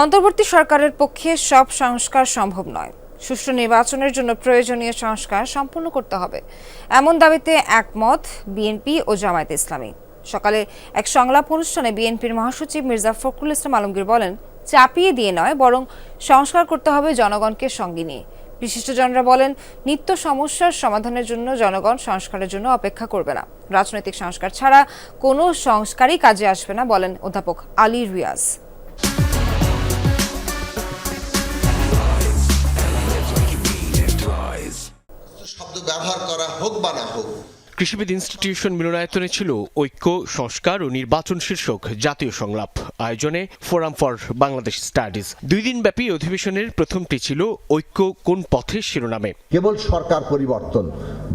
অন্তর্বর্তী সরকারের পক্ষে সব সংস্কার সম্ভব নয়। সুষ্ঠু নির্বাচনের জন্য প্রয়োজনীয় সংস্কার সম্পূর্ণ করতে হবে। এমন দাবিতে একমত বিএনপি ও জামায়াত ইসলামী। সকালে এক সংলাপ অনুষ্ঠানে বিএনপির মহাসচিব মির্জা ফখরুল ইসলাম আলমগীর বলেন, চাপিয়ে দিয়ে নয়, বরং সংস্কার করতে হবে জনগণকে সঙ্গে নিয়ে। বিশিষ্টজনরা বলেন, নিত্য সমস্যার সমাধানের জন্য জনগণ সংস্কারের জন্য অপেক্ষা করবে না। রাজনৈতিক সংস্কার ছাড়া কোনো সংস্কারই কাজে আসবে না, বলেন অধ্যাপক আলী রিয়াজ। হোক বা না হোক। কৃষিবিদ ইনস্টিটিউশন মিলনায়তনে ছিল ঐক্য সংস্কার ও নির্বাচন শীর্ষক জাতীয় সংলাপ আয়োজনে ফোরাম ফর বাংলাদেশ স্টাডিজ। দুই দিন ব্যাপী অধিবেশনের প্রথমটি ছিল ঐক্য কোন পথে শিরোনামে। কেবল সরকার পরিবর্তন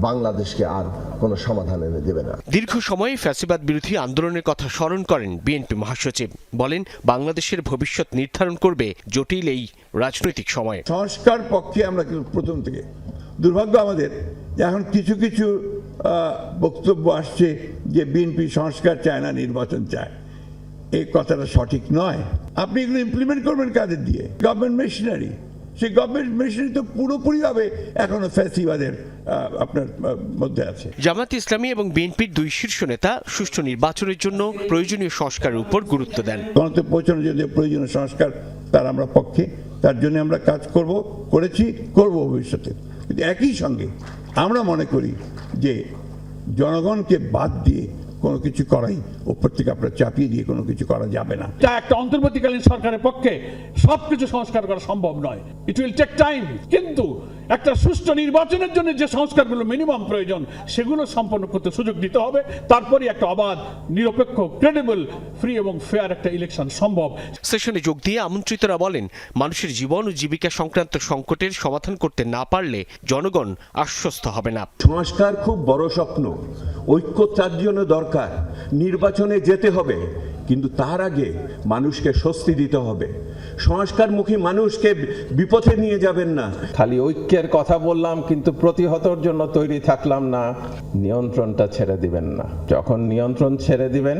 বাংলাদেশকে আর কোনো সমাধান এনে দেবে না। দীর্ঘ সময় ফ্যাসিবাদ বিরোধী আন্দোলনের কথা স্মরণ করেন বিএনপি মহাসচিব। বলেন বাংলাদেশের ভবিষ্যৎ নির্ধারণ করবে জটিল এই রাজনৈতিক সময়। সংস্কার পক্ষে আমরা প্রথম থেকে। দুর্ভাগ্য আমাদের এখন কিছু কিছু বক্তব্য আসছে যে বিএনপি সংস্কার চায় না নির্বাচন চায়। এই কথাটা সঠিক নয়। আপনি এগুলো ইমপ্লিমেন্ট করবেন কাদের দিয়ে? গভর্নমেন্ট মেশিনারি সেই গভর্নমেন্ট মেশিনারি তো পুরোপুরিভাবে এখনও ফ্যাসিবাদের আপনার মধ্যে আছে। জামাত ইসলামী এবং বিএনপির দুই শীর্ষ নেতা সুষ্ঠু নির্বাচনের জন্য প্রয়োজনীয় সংস্কারের উপর গুরুত্ব দেন। গণতন্ত্র পৌঁছানোর জন্য প্রয়োজনীয় সংস্কার তার আমরা পক্ষে। তার জন্য আমরা কাজ করব করেছি করব ভবিষ্যতে। কিন্তু একই সঙ্গে আমরা মনে করি যে জনগণকে বাদ দিয়ে কোনো কিছু করাই ওপর থেকে আপনার চাপিয়ে দিয়ে কোনো কিছু করা যাবে না। যা একটা অন্তর্বর্তীকালীন সরকারের পক্ষে সবকিছু সংস্কার করা সম্ভব নয়। ইট উইল টেক টাইম কিন্তু একটা সুষ্ঠু নির্বাচনের জন্য যে সংস্কারগুলো মিনিমাম প্রয়োজন সেগুলো সম্পন্ন করতে সুযোগ দিতে হবে। তারপরে একটা অবাধ নিরপেক্ষ ক্রেডিবল ফ্রি এবং ফেয়ার একটা ইলেকশন সম্ভব। সেশনে যোগ দিয়ে আমন্ত্রিতরা বলেন মানুষের জীবন ও জীবিকা সংক্রান্ত সংকটের সমাধান করতে না পারলে জনগণ আশ্বস্ত হবে না। সংস্কার খুব বড় স্বপ্ন। ঐক্য তার জন্য দরকার নির্বাচনে যেতে হবে, কিন্তু তার আগে মানুষকে স্বস্তি দিতে হবে। সংস্কারমুখী মানুষকে বিপথে নিয়ে যাবেন না। খালি ঐক্যের কথা বললাম, কিন্তু প্রতিহতর জন্য তৈরি থাকলাম না। নিয়ন্ত্রণটা ছেড়ে দিবেন না। যখন নিয়ন্ত্রণ ছেড়ে দিবেন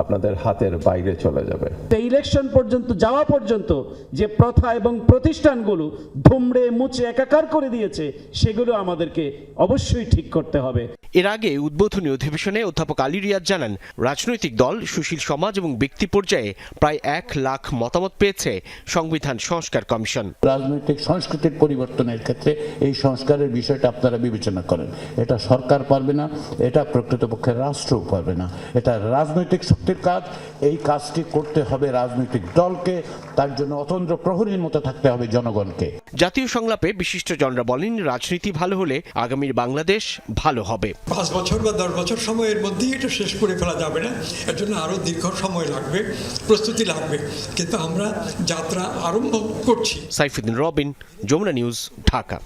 আপনাদের হাতের বাইরে চলে যাবে। এই ইলেকশন পর্যন্ত যাওয়া পর্যন্ত যে প্রথা এবং প্রতিষ্ঠানগুলো ধুমড়ে মুচে একাকার করে দিয়েছে সেগুলো আমাদেরকে অবশ্যই ঠিক করতে হবে। এর আগে উদ্বোধনী অধিবেশনে অধ্যাপক আলী রিয়াজ জানান রাজনৈতিক দল সুশীল সমাজ এবং ব্যক্তি পর্যায়ে প্রায় এক লাখ মতামত পেয়েছে সংবিধান সংস্কার কমিশন। রাজনৈতিক সংস্কৃতির পরিবর্তনের ক্ষেত্রে এই সংস্কারের বিষয়টা আপনারা বিবেচনা করেন। এটা সরকার পারবে না এটা প্রকৃতপক্ষে রাষ্ট্র পারবে না। এটা রাজনৈতিক শক্তির কাজ এই কাজটি করতে হবে রাজনৈতিক দলকে তার জন্য অতন্ত্র প্রহরীর মতো থাকতে হবে জনগণকে। জাতীয় সংলাপে বিশিষ্টজনরা বলেন রাজনীতি ভালো হলে আগামীর বাংলাদেশ ভালো হবে। পাঁচ বছর বা দশ বছর সময়ের মধ্যেই এটা শেষ করে ফেলা যাবে না। এর জন্য আরও দীর্ঘ সময় লাগবে প্রস্তুতি লাগবে। কিন্তু আমরা যাত্রা আরম্ভ করছি। সাইফুদ্দিন রবিন যমুনা নিউজ ঢাকা।